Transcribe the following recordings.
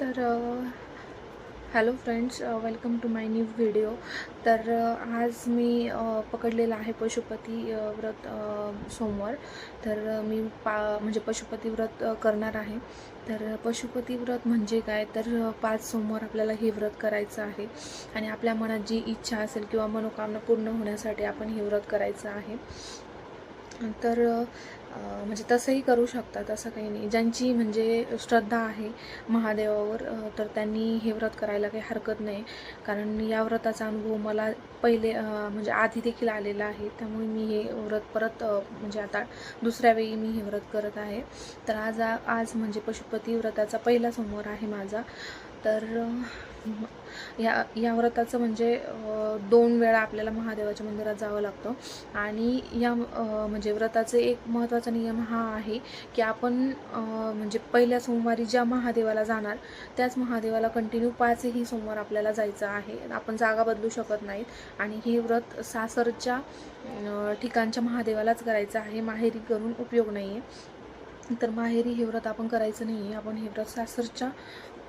तर hello friends welcome to my new video तर आज मी पकडलेला आहे पशुपती व्रत सोमवार. तर मी पा म्हणजे पशुपती व्रत करणार आहे. तर पशुपती व्रत म्हणजे काय? तर पाच सोमवार आपल्याला हे व्रत करायचं आहे. आणि आपल्या मनात जी इच्छा असेल किंवा मनोकामना पूर्ण होण्यासाठी आपण हे व्रत करायचं आहे. तर म्हणजे तसंही करू शकतात असं काही नाही. ज्यांची म्हणजे श्रद्धा आहे महादेवावर तर त्यांनी हे व्रत करायला काही हरकत नाही. कारण या व्रताचा अनुभव मला पहिले म्हणजे आधी देखील आलेला आहे. त्यामुळे मी हे व्रत परत म्हणजे आता दुसऱ्या वेळी मी हे व्रत करत आहे. तर आज आज म्हणजे पशुपती व्रताचा पहिला सोमवार आहे माझा. तर या या व्रताचं म्हणजे दोन वेळा आपल्याला महादेवाच्या मंदिरात जावं लागतं. आणि या म्हणजे व्रताचे एक महत्त्वाचा नियम हा आहे की आपण म्हणजे पहिल्या सोमवारी ज्या महादेवाला जाणार त्याच महादेवाला कंटिन्यू पाचही सोमवार आपल्याला जायचं आहे. आपण जागा बदलू शकत नाहीत. आणि हे व्रत सासरच्या ठिकाणच्या महादेवालाच करायचं आहे. माहेरी करून उपयोग नाही आहे तर माहेरी हे व्रत आपण करायचं नाही आहे आपण हे व्रत सासरच्या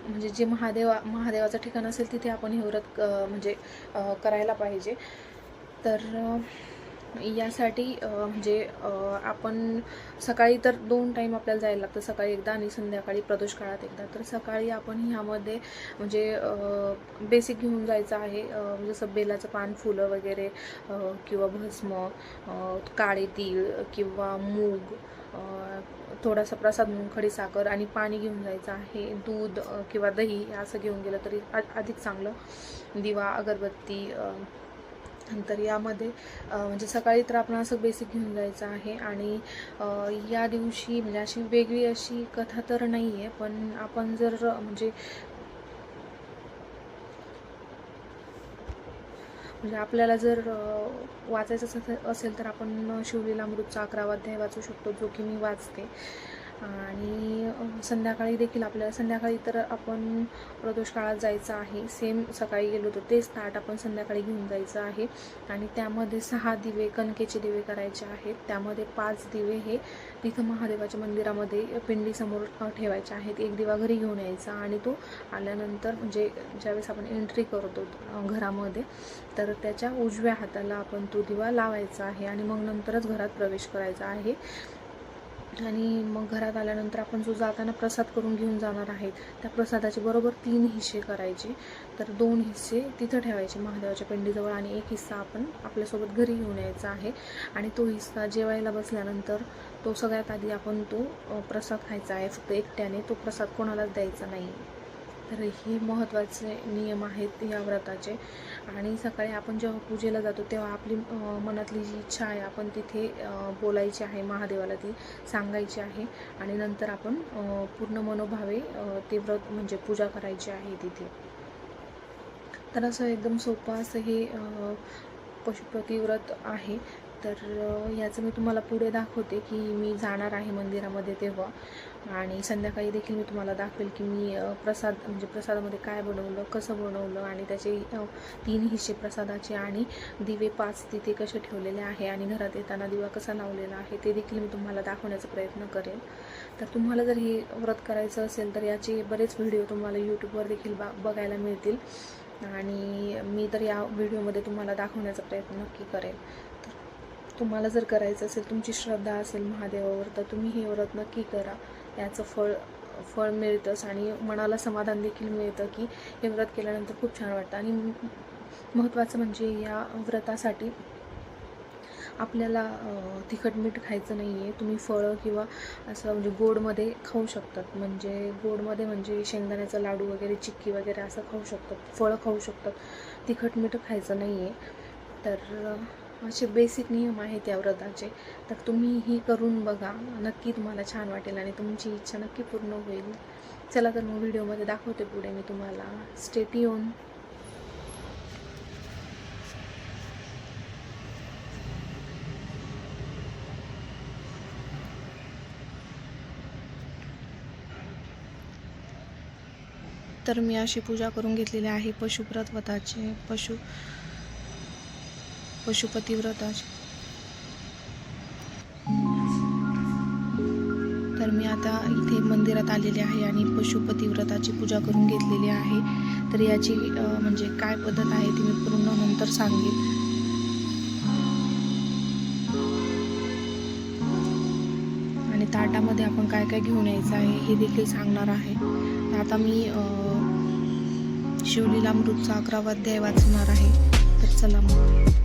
म्हणजे जे महादेवा महादेवाचं ठिकाण असेल तिथे आपण हे व्रत म्हणजे करायला पाहिजे. तर यासाठी म्हणजे आपण सकाळी तर दोन टाईम आपल्याला जायला लागतं. सकाळी एकदा आणि संध्याकाळी प्रदोष काळात एकदा. तर सकाळी आपण ह्यामध्ये म्हणजे बेसिक घेऊन जायचं आहे. म्हणजे जसं बेलाचं पान फुलं वगैरे किंवा भस्म काळे तीळ किंवा मूग थोडासा प्रसाद म्हणून खडीसाखर आणि पाणी घेऊन जायचं आहे. दूध किंवा दही असं घेऊन गेलं तरी आ- अधिक चांगलं. दिवा अगरबत्ती नंतर तर यामध्ये म्हणजे सकाळी तर आपण असं बेसिक घेऊन जायचं आहे. आणि या दिवशी म्हणजे अशी वेगळी अशी कथा तर नाही आहे पण आपण जर म्हणजे म्हणजे आपल्याला जर वाचायचं असेल तर आपण शिवलीलामृतचा अकरावा अध्याय वाचू शकतो जो की मी वाचते. आणि संध्याकाळी देखील आपल्याला संध्याकाळी तर आपण प्रदोष काळात जायचं आहे. सेम सकाळी गेलो होतो तेच ताट आपण संध्याकाळी घेऊन जायचं आहे. आणि त्यामध्ये सहा दिवे कणकेचे दिवे करायचे आहेत. त्यामध्ये पाच दिवे हे तिथं महादेवाच्या मंदिरामध्ये पिंडीसमोर ठेवायचे आहेत. एक दिवा घरी घेऊन यायचा आणि तो आल्यानंतर म्हणजे ज्यावेळेस आपण एंट्री करतो घरामध्ये तर त्याच्या उजव्या हाताला आपण तो दिवा लावायचा आहे आणि मग नंतरच घरात प्रवेश करायचा आहे. आणि मग घरात आल्यानंतर आपण जो जाताना प्रसाद करून घेऊन जाणार आहेत त्या प्रसादाचे बरोबर तीन हिस्से करायचे. तर दोन हिस्से तिथं ठेवायचे महादेवाच्या पिंडीजवळ आणि एक हिस्सा आपण आपल्यासोबत घरी घेऊन यायचा आहे. आणि तो हिस्सा जेवायला बसल्यानंतर तो सगळ्यात आधी आपण तो प्रसाद खायचा आहे. फक्त एकट्याने तो प्रसाद कोणालाच द्यायचा नाही. तर हे महत्त्वाचे नियम आहेत या व्रताचे. आणि सकाळी आपण जेव्हा पूजेला जातो तेव्हा आपली मनातली जी इच्छा आहे आपण तिथे बोलायची आहे महादेवाला ती सांगायची आहे. आणि नंतर आपण पूर्ण मनोभावे ते व्रत म्हणजे पूजा करायची आहे तिथे. तर असं एकदम सोपं असं हे अ, पशुपती व्रत आहे. तर याचं मी तुम्हाला पुढे दाखवते की मी जाणार आहे मंदिरामध्ये तेव्हा. आणि संध्याकाळी देखील मी तुम्हाला दाखवेल की मी प्रसाद म्हणजे प्रसादामध्ये काय बनवलं कसं बनवलं आणि त्याचे तीन हिस्से प्रसादाचे आणि दिवे पाच तिथे कसे ठेवलेले आहे आणि घरात येताना दिवा कसा लावलेला आहे ते देखील मी तुम्हाला दाखवण्याचा प्रयत्न करेन. तर तुम्हाला जर हे व्रत करायचं असेल तर याचे बरेच व्हिडिओ तुम्हाला यूट्यूबवर देखील बा बघायला मिळतील. आणि मी तर या व्हिडिओमध्ये तुम्हाला दाखवण्याचा प्रयत्न नक्की करेन. तुम्हाला जर करायचं असेल तुमची श्रद्धा असेल महादेवावर तर तुम्ही हे व्रत नक्की करा. याचं फळ फळ मिळतंच आणि मनाला समाधान देखील मिळतं की हे व्रत केल्यानंतर खूप छान वाटतं. आणि महत्त्वाचं म्हणजे या व्रतासाठी आपल्याला तिखट मीठ खायचं नाही आहे तुम्ही फळं किंवा असं म्हणजे गोडमध्ये खाऊ शकतात. म्हणजे गोडमध्ये म्हणजे शेंगदाण्याचा लाडू वगैरे चिक्की वगैरे असं खाऊ शकतात. फळं खाऊ शकतात. तिखट मीठ खायचं नाही आहे तर असे बेसिक नियम आहेत या व्रताचे. तर तुम्ही ही करून बघा. नक्की तुम्हाला छान वाटेल आणि तुमची इच्छा नक्की पूर्ण होईल. चला तर मग व्हिडिओमध्ये दाखवते पुढे मी तुम्हाला. स्टेटी येऊन तर मी अशी पूजा करून घेतलेली आहे पशुव्रत व्रताचे पशु पशुपती व्रताचे तर मी आता इथे मंदिरात आलेले आहे आणि पशुपती व्रताची पूजा करून घेतलेली आहे. तर याची म्हणजे काय पद्धत आहे ती मी पूर्ण नंतर सांगेन. आणि ताटामध्ये आपण काय काय घेऊन यायचं आहे हे देखील सांगणार आहे. तर आता मी शिवलीला मृतचा अकरावा अध्याय वाचणार आहे. तर चला मग.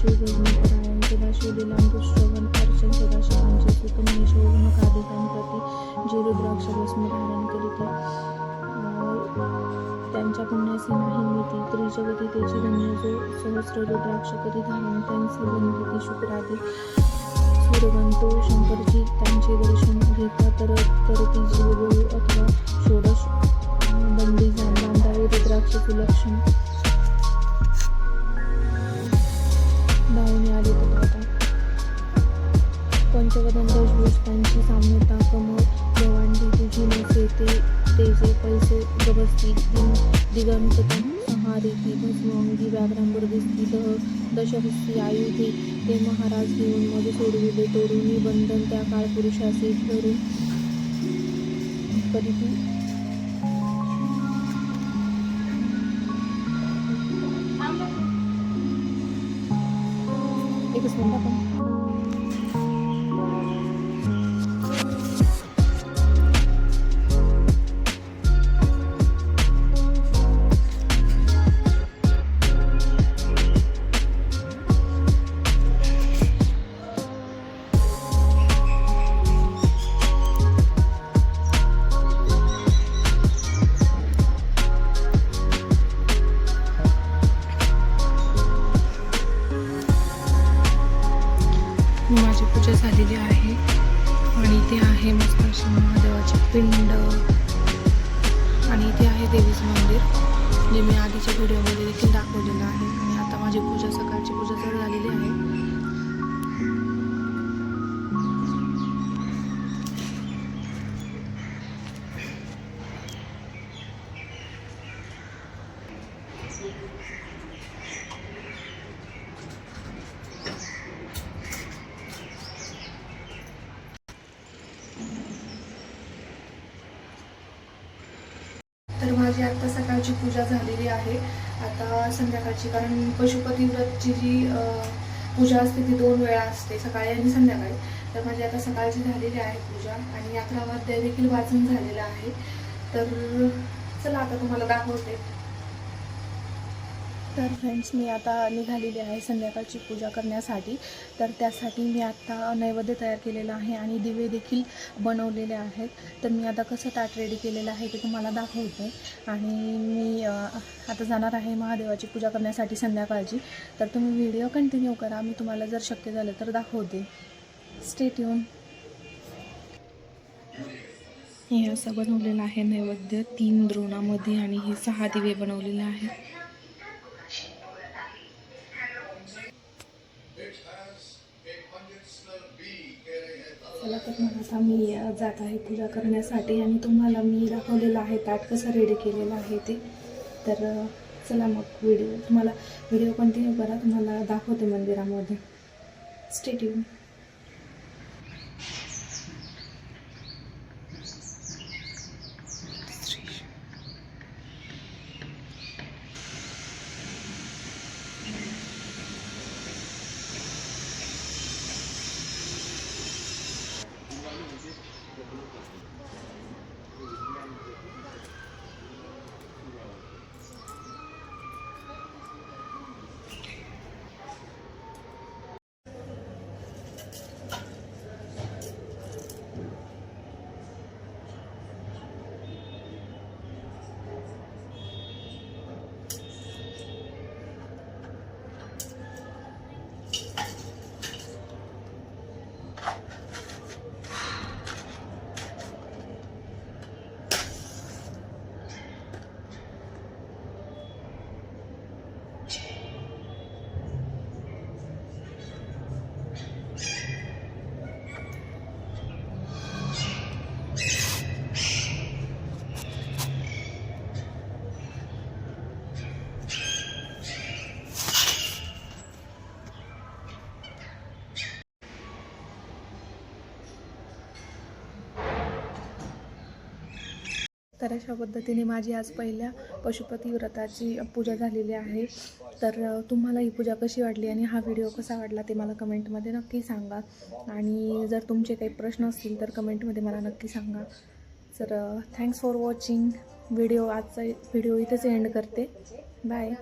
जय मुझे शिव भजनीपरायण श्रवण अर्चन सदाशिवांचे सुत महेश ओम कादिकां जे रुद्राक्ष भस्म धारण करीते त्यांच्या पुण्यासी नाही मिती त्रिजगती त्याची धन्य जो सहस्र रुद्राक्ष करी धारण त्यांचे वंदिती शुक्रादी. गवस्ती दिन दिगंत संहारी ती भस्मंगी व्याघ्रांबर दिसती दह दशहस्ती आयुधे ते महाराज घेऊन मध्ये सोडविले तोरुणी बंधन त्या काळ पुरुषाचे धरून कधी एकच मिनिट आपण आहे देवीचं मंदिर जे मी आधीच्या व्हिडिओमध्ये देखील दाखवलेलं आहे. आणि आता माझी पूजा सकाळची पूजा तर झालेली आहे. माझी आता सकाळची पूजा झालेली आहे. आता संध्याकाळची कारण पशुपती व्रतची जी पूजा असते ती दोन वेळा असते सकाळी आणि संध्याकाळी. तर माझी आता सकाळची झालेली आहे पूजा आणि अकरा वाद्या देखील वाचून झालेलं आहे. तर चला आता तुम्हाला दाखवते. तर फ्रेंड्स मी आता निघालेली आहे संध्याकाळची पूजा करण्यासाठी. तर त्यासाठी मी आता नैवेद्य तयार केलेला आहे आणि दिवे देखील बनवलेले आहेत. तर मी आता कसं ताट रेडी केलेलं आहे ते तुम्हाला दाखवते. आणि मी आता जाणार आहे महादेवाची पूजा करण्यासाठी संध्याकाळची. तर तुम्ही व्हिडिओ कंटिन्यू करा. मी तुम्हाला जर शक्य झालं तर दाखवते. स्टेट येऊन हे असं बनवलेलं आहे नैवेद्य. तीन द्रोणामध्ये आणि हे सहा दिवे बनवलेले आहेत. चला तर मग आता मी जात आहे पूजा करण्यासाठी आणि तुम्हाला मी दाखवलेलं आहे ताट कसं रेडी केलेलं आहे ते. तर चला मग व्हिडिओ तुम्हाला व्हिडिओ कंटिन्यू करा तुम्हाला दाखवते मंदिरामध्ये. स्टेट्यू तर अशा पद्धतीने माझी आज पहिल्या पशुपती व्रताची पूजा झालेली आहे. तर तुम्हाला ही पूजा कशी वाटली आणि हा व्हिडिओ कसा वाटला ते मला कमेंटमध्ये नक्की सांगा. आणि जर तुमचे काही प्रश्न असतील तर कमेंटमध्ये मला नक्की सांगा. तर थँक्स फॉर वॉचिंग व्हिडिओ आजचा व्हिडिओ इथेच एंड करते. बाय